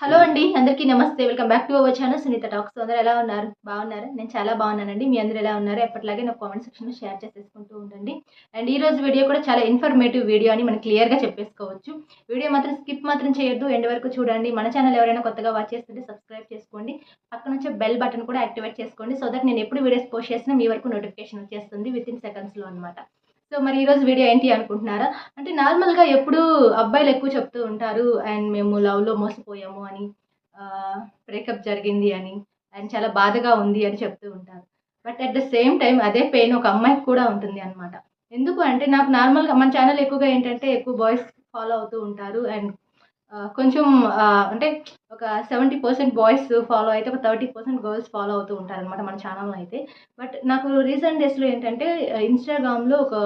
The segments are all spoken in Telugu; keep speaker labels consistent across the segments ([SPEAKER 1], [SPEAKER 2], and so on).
[SPEAKER 1] హలో అండి అందరికీ నమస్తే. Welcome back to our channel Sunitha talks అందరూ ఎలా ఉన్నారు? బాగున్నారు? నేను చాలా బాగున్నానండి. మీ అందరూ ఎలా ఉన్నారు ఎప్పటిలాగే నాకు కామెంట్ సెక్షన్లో షేర్ చేసేసుకుంటూ ఉండండి. అండ్ ఈ రోజు వీడియో కూడా చాలా ఇన్ఫర్మేటివ్ వీడియో అని మనం క్లియర్గా చెప్పేసుకోవచ్చు. వీడియో మాత్రం స్కిప్ మాత్రం చేయొద్దు. ఎండ్ వరకు చూడండి. మన ఛానల్ ఎవరైనా కొత్తగా వాచ్ చేస్తుంటే సబ్స్క్రైబ్ చేసుకోండి. పక్కన వచ్చే బెల్ బటన్ కూడా యాక్టివేట్ చేసుకోండి. సో దట్ నేను ఎప్పుడు వీడియోస్ పోస్ట్ చేసినా మీ వరకు నోటిఫికేషన్ వచ్చేస్తుంది విత్ ఇన్ సెకండ్స్లో అనమాట సో మరి ఈరోజు వీడియో ఏంటి అనుకుంటున్నారా? అంటే నార్మల్గా ఎప్పుడు అబ్బాయిలు ఎక్కువ చెప్తూ ఉంటారు అండ్ మేము లవ్లో మోసపోయాము అని బ్రేకప్ జరిగింది అని అండ్ చాలా బాధగా ఉంది అని చెప్తూ ఉంటారు. But at the same time అదే పెయిన్ ఒక అమ్మాయికి కూడా ఉంటుంది అనమాట ఎందుకు అంటే నాకు నార్మల్గా మన ఛానల్ ఎక్కువగా ఏంటంటే ఎక్కువ బాయ్స్ ఫాలో అవుతూ ఉంటారు అండ్ కొంచెం అంటే ఒక సెవెంటీ పర్సెంట్ బాయ్స్ ఫాలో అయితే ఒక థర్టీ పర్సెంట్ గర్ల్స్ ఫాలో అవుతూ ఉంటారు అనమాట మన ఛానల్లో అయితే. బట్ నాకు రీసెంట్ డేస్లో ఏంటంటే ఇన్స్టాగ్రామ్లో ఒక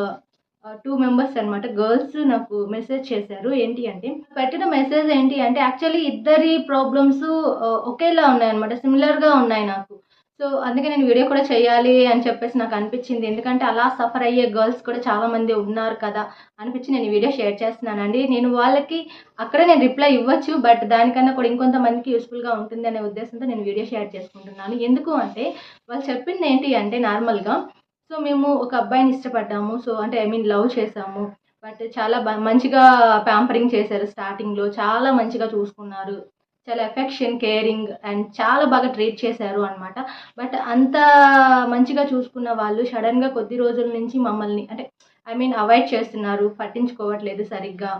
[SPEAKER 1] టూ మెంబర్స్ అనమాట గర్ల్స్ నాకు మెసేజ్ చేశారు. ఏంటి అంటే పెట్టిన మెసేజ్ ఏంటి అంటే యాక్చువల్లీ ఇద్దరి ప్రాబ్లమ్స్ ఒకేలా ఉన్నాయి అనమాట సిమిలర్గా ఉన్నాయి నాకు. సో అందుకే నేను వీడియో కూడా చేయాలి అని చెప్పేసి నాకు అనిపించింది. ఎందుకంటే అలా సఫర్ అయ్యే గర్ల్స్ కూడా చాలామంది ఉన్నారు కదా అనిపించి నేను వీడియో షేర్ చేస్తున్నానండి. నేను వాళ్ళకి అక్కడే నేను రిప్లై ఇవ్వచ్చు బట్ దానికన్నా కూడా ఇంకొంతమందికి యూస్ఫుల్గా ఉంటుంది అనే ఉద్దేశంతో నేను వీడియో షేర్ చేసుకుంటున్నాను. ఎందుకు అంటే వాళ్ళు చెప్పింది ఏంటి అంటే నార్మల్గా సో మేము ఒక అబ్బాయిని ఇష్టపడ్డాము. సో అంటే ఐ మీన్ లవ్ చేసాము బట్ చాలా మంచిగా ప్యాంపరింగ్ చేశారు స్టార్టింగ్లో చాలా మంచిగా చూసుకున్నారు. చాలా ఎఫెక్షన్ కేరింగ్ అండ్ చాలా బాగా ట్రీట్ చేశారు అనమాట బట్ అంత మంచిగా చూసుకున్న వాళ్ళు సడన్గా కొద్ది రోజుల నుంచి మమ్మల్ని అంటే ఐ మీన్ అవాయిడ్ చేస్తున్నారు పట్టించుకోవట్లేదు సరిగ్గా.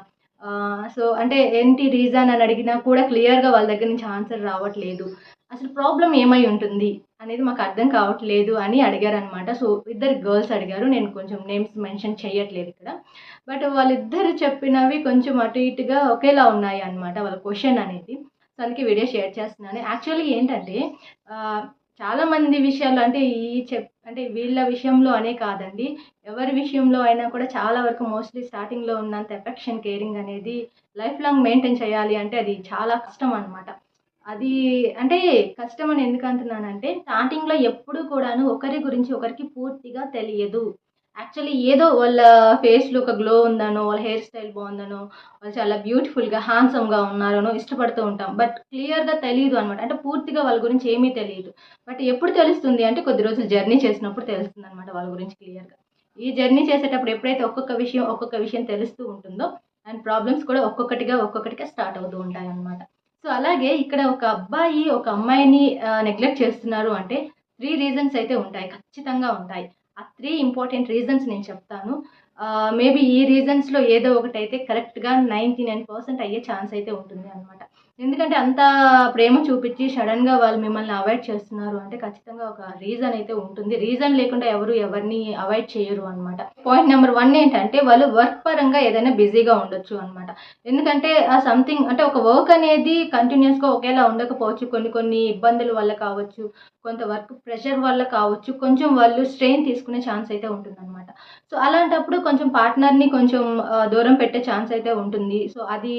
[SPEAKER 1] సో అంటే ఏంటి రీజన్ అని అడిగినా కూడా క్లియర్గా వాళ్ళ దగ్గర నుంచి ఆన్సర్ రావట్లేదు. అసలు ప్రాబ్లం ఏమై ఉంటుంది అనేది మాకు అర్థం కావట్లేదు అని అడిగారు అనమాట సో ఇద్దరు గర్ల్స్ అడిగారు నేను కొంచెం నేమ్స్ మెన్షన్ చేయట్లేదు ఇక్కడ. బట్ వాళ్ళిద్దరు చెప్పినవి కొంచెం అటు ఇటుగా ఒకేలా ఉన్నాయి అనమాట వాళ్ళ క్వశ్చన్ అనేది. సో అందుకే వీడియో షేర్ చేస్తున్నాను. యాక్చువల్లీ ఏంటంటే చాలామంది విషయాలు అంటే ఈ చెప్ అంటే వీళ్ళ విషయంలో అనే కాదండి. ఎవరి విషయంలో అయినా కూడా చాలా వరకు మోస్ట్లీ స్టార్టింగ్లో ఉన్నంత ఎఫెక్షన్ కేరింగ్ అనేది లైఫ్ లాంగ్ మెయింటైన్ చేయాలి అంటే అది చాలా కష్టం అనమాట అది అంటే కష్టం అని ఎందుకు అంటున్నానంటే స్టార్టింగ్లో ఎప్పుడు కూడాను ఒకరి గురించి ఒకరికి పూర్తిగా తెలియదు. యాక్చువల్లీ ఏదో వాళ్ళ ఫేస్లో ఒక గ్లో ఉందనో వాళ్ళ హెయిర్ స్టైల్ బాగుందనో వాళ్ళు చాలా బ్యూటిఫుల్గా హ్యాండ్సమ్గా ఉన్నారనో ఇష్టపడుతూ ఉంటాం. బట్ క్లియర్గా తెలియదు అనమాట అంటే పూర్తిగా వాళ్ళ గురించి ఏమీ తెలియదు బట్ ఎప్పుడు తెలుస్తుంది అంటే కొద్ది రోజులు జర్నీ చేసినప్పుడు తెలుస్తుంది అనమాట వాళ్ళ గురించి క్లియర్గా ఈ జర్నీ చేసేటప్పుడు ఎప్పుడైతే ఒక్కొక్క విషయం ఒక్కొక్క విషయం తెలుస్తూ ఉంటుందో అండ్ ప్రాబ్లమ్స్ కూడా ఒక్కొక్కటిగా ఒక్కొక్కటిగా స్టార్ట్ అవుతూ ఉంటాయి అనమాట సో అలాగే ఇక్కడ ఒక అబ్బాయి ఒక అమ్మాయిని నెగ్లెక్ట్ చేస్తున్నారు అంటే త్రీ రీజన్స్ అయితే ఉంటాయి. ఖచ్చితంగా ఉంటాయి. ఆ త్రీ ఇంపార్టెంట్ రీజన్స్ నేను చెప్తాను. మేబీ ఈ రీజన్స్లో ఏదో ఒకటి అయితే కరెక్ట్గా నైంటీ నైన్ పర్సెంట్ అయ్యే ఛాన్స్ అయితే ఉంటుంది అనమాట ఎందుకంటే అంత ప్రేమ చూపించి సడన్గా వాళ్ళు మిమ్మల్ని అవాయిడ్ చేస్తున్నారు అంటే ఖచ్చితంగా ఒక రీజన్ అయితే ఉంటుంది. రీజన్ లేకుండా ఎవరు ఎవరిని అవాయిడ్ చేయరు అనమాట పాయింట్ నెంబర్ వన్ ఏంటంటే వాళ్ళు వర్క్ పరంగా ఏదైనా బిజీగా ఉండొచ్చు అనమాట ఎందుకంటే ఆ సంథింగ్ అంటే ఒక వర్క్ అనేది కంటిన్యూస్గా ఒకేలా ఉండకపోవచ్చు. కొన్ని కొన్ని ఇబ్బందుల వల్ల కావచ్చు కొంత వర్క్ ప్రెషర్ వల్ల కావచ్చు కొంచెం వాళ్ళు స్ట్రెయిన్ తీసుకునే ఛాన్స్ అయితే ఉంటుందన్నమాట. సో అలాంటప్పుడు కొంచెం పార్ట్నర్ని కొంచెం దూరం పెట్టే ఛాన్స్ అయితే ఉంటుంది. సో అది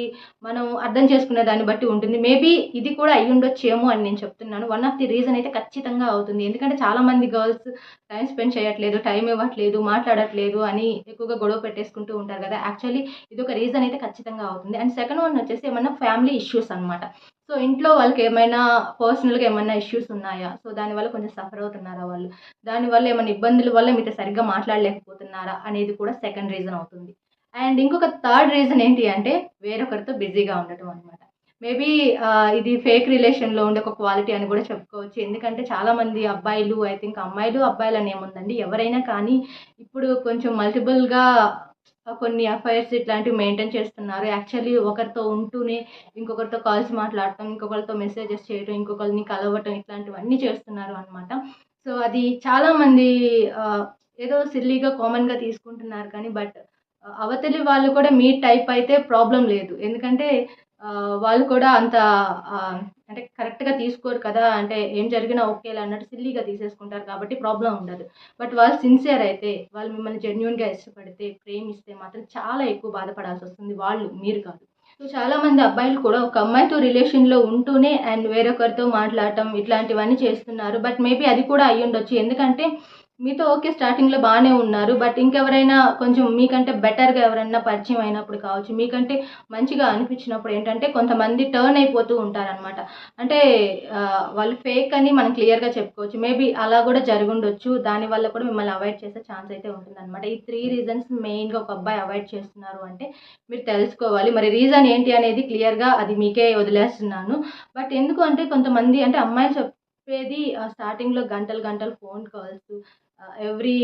[SPEAKER 1] మనం అర్థం చేసుకునే దాన్ని బట్టి ఉంటుంది. మేబీ ఇది కూడా అయ్యి ఉండొచ్చేమో అని నేను చెప్తున్నాను. వన్ ఆఫ్ ది రీజన్ అయితే ఖచ్చితంగా అవుతుంది. ఎందుకంటే చాలా మంది గర్ల్స్ టైం స్పెండ్ చేయట్లేదు టైం ఇవ్వట్లేదు మాట్లాడట్లేదు అని ఎక్కువగా గొడవ పెట్టేసుకుంటూ ఉంటారు కదా. యాక్చువల్లీ ఇది ఒక రీజన్ అయితే ఖచ్చితంగా అవుతుంది. అండ్ సెకండ్ వన్ వచ్చేసి ఏమన్నా ఫ్యామిలీ ఇష్యూస్ అనమాట సో ఇంట్లో వాళ్ళకి ఏమైనా పర్సనల్గా ఏమైనా ఇష్యూస్ ఉన్నాయా? సో దానివల్ల కొంచెం సఫర్ అవుతున్నారా వాళ్ళు? దానివల్ల ఏమైనా ఇబ్బందుల వల్ల మీతో సరిగ్గా మాట్లాడలేకపోతున్నారా? అనేది కూడా సెకండ్ రీజన్ అవుతుంది. అండ్ ఇంకొక థర్డ్ రీజన్ ఏంటి అంటే వేరొకరితో బిజీగా ఉండటం అనమాట మేబీ ఇది ఫేక్ రిలేషన్లో ఉండే ఒక క్వాలిటీ అని కూడా చెప్పుకోవచ్చు. ఎందుకంటే చాలామంది అబ్బాయిలు ఐ థింక్ అమ్మాయిలు అబ్బాయిలు అని ఏముందండి ఎవరైనా కానీ ఇప్పుడు కొంచెం మల్టిపుల్గా కొన్ని అఫైర్స్ ఇట్లాంటివి మెయింటైన్ చేస్తున్నారు. యాక్చువల్లీ ఒకరితో ఉంటూనే ఇంకొకరితో కాల్స్ మాట్లాడటం ఇంకొకరితో మెసేజెస్ చేయడం ఇంకొకరిని కలవటం ఇట్లాంటివన్నీ చేస్తున్నారు అనమాట సో అది చాలామంది ఏదో సిల్లీగా కామన్గా తీసుకుంటున్నారు కానీ బట్ అవతలి వాళ్ళు కూడా మీ టైప్ అయితే ప్రాబ్లం లేదు. ఎందుకంటే వాళ్ళు కూడా అంత అంటే కరెక్ట్గా తీసుకోరు కదా అంటే ఏం జరిగినా ఓకేలా అన్నట్టు సిల్లీగా తీసేసుకుంటారు కాబట్టి ప్రాబ్లం ఉండదు. బట్ వాళ్ళు సిన్సియర్ అయితే వాళ్ళు మిమ్మల్ని జెన్యున్గా ఇష్టపడితే ప్రేమిస్తే మాత్రం చాలా ఎక్కువ బాధపడాల్సి వస్తుంది వాళ్ళు మీరు కాదు. సో చాలామంది అబ్బాయిలు కూడా ఒక అమ్మాయితో రిలేషన్లో ఉంటూనే అండ్ వేరొకరితో మాట్లాడటం ఇట్లాంటివన్నీ చేస్తున్నారు. బట్ మేబీ అది కూడా అయ్యి ఉండొచ్చు ఎందుకంటే మీతో ఓకే స్టార్టింగ్లో బాగానే ఉన్నారు బట్ ఇంకెవరైనా కొంచెం మీకంటే బెటర్గా ఎవరైనా పరిచయం అయినప్పుడు కావచ్చు మీకంటే మంచిగా అనిపించినప్పుడు ఏంటంటే కొంతమంది టర్న్ అయిపోతూ ఉంటారనమాట అంటే వాళ్ళు ఫేక్ అని మనం క్లియర్గా చెప్పుకోవచ్చు. మేబీ అలా కూడా జరుగుండొచ్చు దానివల్ల కూడా మిమ్మల్ని అవాయిడ్ చేసే ఛాన్స్ అయితే ఉంటుందన్నమాట. ఈ త్రీ రీజన్స్ మెయిన్గా ఒక అబ్బాయి అవాయిడ్ చేస్తున్నారు అంటే మీరు తెలుసుకోవాలి. మరి రీజన్ ఏంటి అనేది క్లియర్గా అది మీకే వదిలేస్తున్నాను. బట్ ఎందుకు అంటే కొంతమంది అంటే అమ్మాయిలు చెప్పేది స్టార్టింగ్లో గంటలు గంటలు ఫోన్ కాల్స్ ఎవ్రీ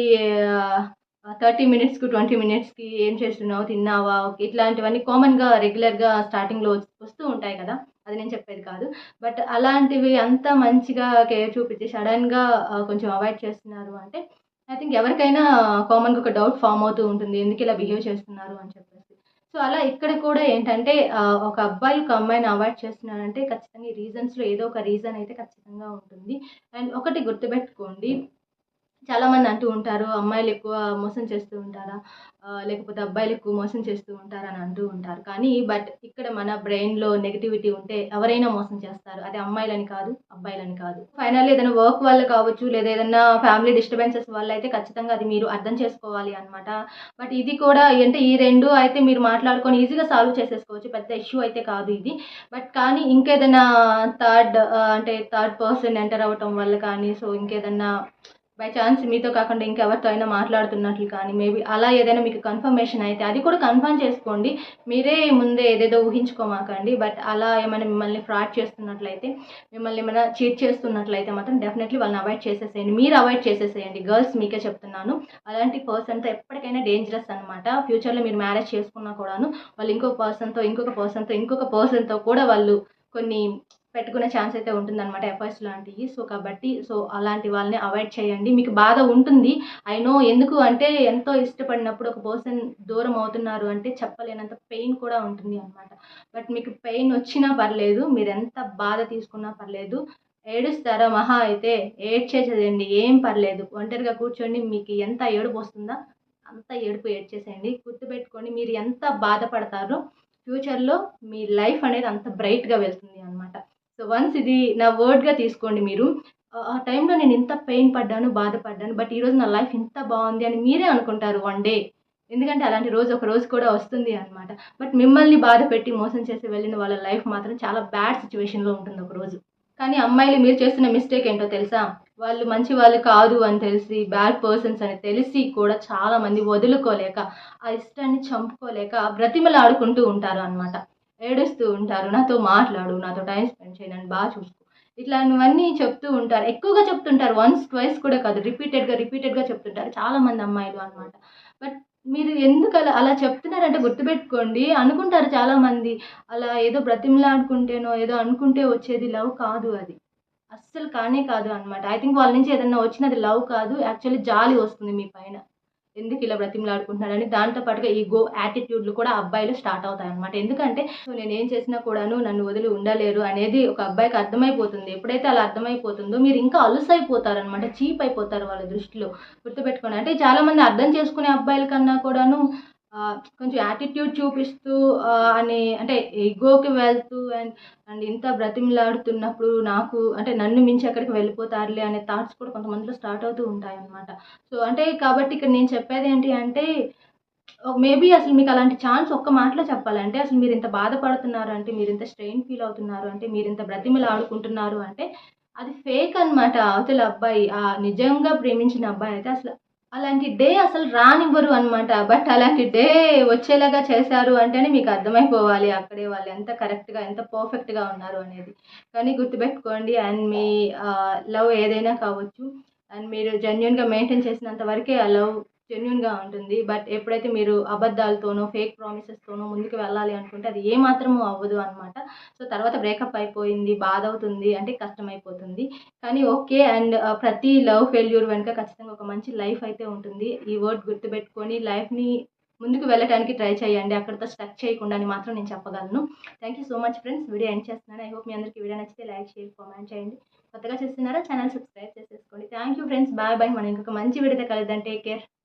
[SPEAKER 1] థర్టీ మినిట్స్కి ట్వంటీ మినిట్స్కి ఏం చేస్తున్నావు తిన్నావా? ఓకే ఇట్లాంటివన్నీ కామన్గా రెగ్యులర్గా స్టార్టింగ్లో వస్తూ ఉంటాయి కదా? అది నేను చెప్పేది కాదు. బట్ అలాంటివి అంత మంచిగా కేర్ చూపించి సడన్గా కొంచెం అవాయిడ్ చేస్తున్నారు అంటే ఐ థింక్ ఎవరికైనా కామన్గా ఒక డౌట్ ఫామ్ అవుతూ ఉంటుంది. ఎందుకు ఇలా బిహేవ్ చేస్తున్నారు అని చెప్పేసి. సో అలా ఇక్కడ కూడా ఏంటంటే ఒక అబ్బాయి ఒక అమ్మాయిని అవాయిడ్ చేస్తున్నారంటే ఖచ్చితంగా ఈ రీజన్స్లో ఏదో ఒక రీజన్ అయితే ఖచ్చితంగా ఉంటుంది. అండ్ ఒకటి గుర్తుపెట్టుకోండి చాలామంది అంటూ ఉంటారు అమ్మాయిలు ఎక్కువ మోసం చేస్తూ ఉంటారా? లేకపోతే అబ్బాయిలు ఎక్కువ మోసం చేస్తూ ఉంటారా? అని అంటూ ఉంటారు. కానీ బట్ ఇక్కడ మన బ్రెయిన్లో నెగిటివిటీ ఉంటే ఎవరైనా మోసం చేస్తారు. అది అమ్మాయిలని కాదు అబ్బాయిలని కాదు. ఫైనల్ ఏదైనా వర్క్ వల్ల కావచ్చు లేదా ఏదైనా ఫ్యామిలీ డిస్టర్బెన్సెస్ వల్ల అయితే ఖచ్చితంగా అది మీరు అర్థం చేసుకోవాలి అనమాట బట్ ఇది కూడా అంటే ఈ రెండు అయితే మీరు మాట్లాడుకొని ఈజీగా సాల్వ్ చేసేసుకోవచ్చు. పెద్ద ఇష్యూ అయితే కాదు ఇది. బట్ కానీ ఇంకేదైనా థర్డ్ అంటే థర్డ్ పర్సన్ ఎంటర్ అవ్వటం వల్ల కానీ సో ఇంకేదన్నా బై ఛాన్స్ మీతో కాకుండా ఇంకెవరితో అయినా మాట్లాడుతున్నట్లు కానీ మేబీ అలా ఏదైనా మీకు కన్ఫర్మేషన్ అయితే అది కూడా కన్ఫర్మ్ చేసుకోండి. మీరే ముందే ఏదేదో ఊహించుకోమాకండి. బట్ అలా ఏమైనా మిమ్మల్ని ఫ్రాడ్ చేస్తున్నట్లయితే మిమ్మల్ని ఏమైనా చీట్ చేస్తున్నట్లయితే మాత్రం డెఫినెట్లీ వాళ్ళని అవాయిడ్ చేసేసేయండి. మీరు అవాయిడ్ చేసేసేయండి. గర్ల్స్ మీకే చెప్తున్నాను. అలాంటి పర్సన్తో ఎప్పటికైనా డేంజరస్ అనమాట ఫ్యూచర్లో మీరు మ్యారేజ్ చేసుకున్నా కూడాను వాళ్ళు ఇంకొక పర్సన్తో ఇంకొక పర్సన్తో ఇంకొక పర్సన్తో కూడా వాళ్ళు కొన్ని పెట్టుకునే ఛాన్స్ అయితే ఉంటుందన్నమాట ఎఫర్స్ లాంటివి. సో కాబట్టి సో అలాంటి వాళ్ళని అవాయిడ్ చేయండి. మీకు బాధ ఉంటుంది. ఐ నో ఎందుకు అంటే ఎంతో ఇష్టపడినప్పుడు ఒక పర్సన్ దూరం అవుతున్నారు అంటే చెప్పలేనంత పెయిన్ కూడా ఉంటుంది అనమాట బట్ మీకు పెయిన్ వచ్చినా పర్లేదు మీరు ఎంత బాధ తీసుకున్నా పర్లేదు. ఏడుస్తారా మహా అయితే ఏడ్చేసేదండి ఏం పర్లేదు. ఒంటరిగా కూర్చోండి మీకు ఎంత ఏడుపు వస్తుందా అంత ఏడుపు ఏడ్చేసేయండి. గుర్తుపెట్టుకోండి మీరు ఎంత బాధపడతారో ఫ్యూచర్లో మీ లైఫ్ అనేది అంత బ్రైట్గా వెళ్తుంది అనమాట సో వన్స్ ఇది నా వర్డ్గా తీసుకోండి మీరు. ఆ- టైంలో నేను ఇంత పెయిన్ పడ్డాను బాధపడ్డాను బట్ ఈరోజు నా లైఫ్ ఇంత బాగుంది అని మీరే అనుకుంటారు వన్ డే ఎందుకంటే అలాంటి రోజు ఒక రోజు కూడా వస్తుంది అనమాట బట్ మిమ్మల్ని బాధ పెట్టి మోసం చేసి వెళ్ళిన వాళ్ళ లైఫ్ మాత్రం చాలా బ్యాడ్ సిచ్యువేషన్లో ఉంటుంది ఒక రోజు. కానీ అమ్మాయిలు మీరు చేస్తున్న మిస్టేక్ ఏంటో తెలుసా? వాళ్ళు మంచి వాళ్ళు కాదు అని తెలిసి బ్యాడ్ పర్సన్స్ అని తెలిసి కూడా చాలామంది వదులుకోలేక ఆ ఇష్టాన్ని చంపుకోలేక బ్రతిమలాడుకుంటూ ఉంటారు అనమాట ఏడుస్తూ ఉంటారు. నాతో మాట్లాడు నాతో టైం స్పెండ్ చేయి నన్ను బాగా చూసుకో. ఇట్లాంటివన్నీ చెప్తూ ఉంటారు. ఎక్కువగా చెప్తుంటారు. వన్స్ ట్వైస్ కూడా కాదు. రిపీటెడ్గా రిపీటెడ్గా చెప్తుంటారు. చాలామంది అమ్మాయిలు అనమాట బట్ మీరు ఎందుకు అలా అలా చెప్తున్నారంటే గుర్తుపెట్టుకోండి. అనుకుంటారు చాలామంది. అలా ఏదో బ్రతిమలాడుకుంటేనో ఏదో అనుకుంటే వచ్చేది లవ్ కాదు అది. అస్సలు కానే కాదు అనమాట ఐ థింక్ వాళ్ళ నుంచి ఏదన్నా వచ్చినది లవ్ కాదు. యాక్చువల్లీ జాలి వస్తుంది మీ పైన. ఎందుకు ఇలా బ్రతిమలాడుకుంటున్నాడని దాంతో పాటుగా ఈగో యాటిట్యూడ్లు కూడా అబ్బాయిలు స్టార్ట్ అవుతాయి అనమాట ఎందుకంటే సో నేను ఏం చేసినా కూడాను నన్ను వదిలి ఉండలేరు అనేది ఒక అబ్బాయికి అర్థమైపోతుంది. ఎప్పుడైతే అలా అర్థమైపోతుందో మీరు ఇంకా అలసైపోతారనమాట చీప్ అయిపోతారు వాళ్ళ దృష్టిలో. గుర్తుపెట్టుకోండి. అంటే చాలామంది అర్థం చేసుకునే అబ్బాయిల కన్నా కూడాను కొంచెం యాటిట్యూడ్ చూపిస్తూ అని అంటే ఎగోకి వెళ్తూ అండ్ అండ్ ఇంత బ్రతిమలాడుతున్నప్పుడు నాకు అంటే నన్ను మించి ఎక్కడికి వెళ్ళిపోతారులే అనే థాట్స్ కూడా కొంతమందిలో స్టార్ట్ అవుతూ ఉంటాయన్నమాట. సో అంటే కాబట్టి ఇక్కడ నేను చెప్పేది ఏంటి అంటే మేబీ అసలు మీకు అలాంటి ఛాన్స్ ఒక్క మాటలో చెప్పాలంటే అసలు మీరు ఇంత బాధపడుతున్నారు అంటే మీరు ఇంత స్ట్రెయిన్ ఫీల్ అవుతున్నారు అంటే మీరు ఇంత బ్రతిమలు ఆడుకుంటున్నారు అంటే అది ఫేక్ అన్నమాట. అవతల అబ్బాయి ఆ నిజంగా ప్రేమించిన అబ్బాయి అయితే అసలు అలాంటి డే అసలు రానివ్వరు అనమాట బట్ అలాంటి డే వచ్చేలాగా చేశారు అంటేనే మీకు అర్థమైపోవాలి అక్కడే వాళ్ళు ఎంత కరెక్ట్గా ఎంత పర్ఫెక్ట్గా ఉన్నారు అనేది. కానీ గుర్తుపెట్టుకోండి అండ్ మీ లవ్ ఏదైనా కావచ్చు అండ్ మీరు జెన్యున్గా మెయింటైన్ చేసినంత వరకే ఆ లవ్ జెన్యున్గా ఉంటుంది. బట్ ఎప్పుడైతే మీరు అబద్ధాలతోనో ఫేక్ ప్రామిసెస్తోనో ముందుకు వెళ్ళాలి అనుకుంటే అది ఏమాత్రము అవ్వదు అనమాట సో తర్వాత బ్రేకప్ అయిపోయింది బాధ అవుతుంది అంటే కష్టమైపోతుంది. కానీ ఓకే అండ్ ప్రతి లవ్ ఫెయిల్యూర్ వెనుక ఖచ్చితంగా ఒక మంచి లైఫ్ అయితే ఉంటుంది. ఈ వర్డ్ గుర్తుపెట్టుకొని లైఫ్ని ముందుకు వెళ్ళడానికి ట్రై చేయండి. అక్కడితో స్టక్ చేయకుండా అని మాత్రం నేను చెప్పగలను. Thank you so much friends video end చేస్తున్నాను. ఐ హోప్ మీ అందరికీ వీడియో నచ్చితే లైక్ షేర్ కామెంట్ చేయండి. కొత్తగా చేస్తున్నారా? ఛానల్ సబ్స్క్రైబ్ చేసేసుకోండి. Thank you friends bye bye మనం ఇంకొక మంచి వీడియోతో కలుద్దాం. Take care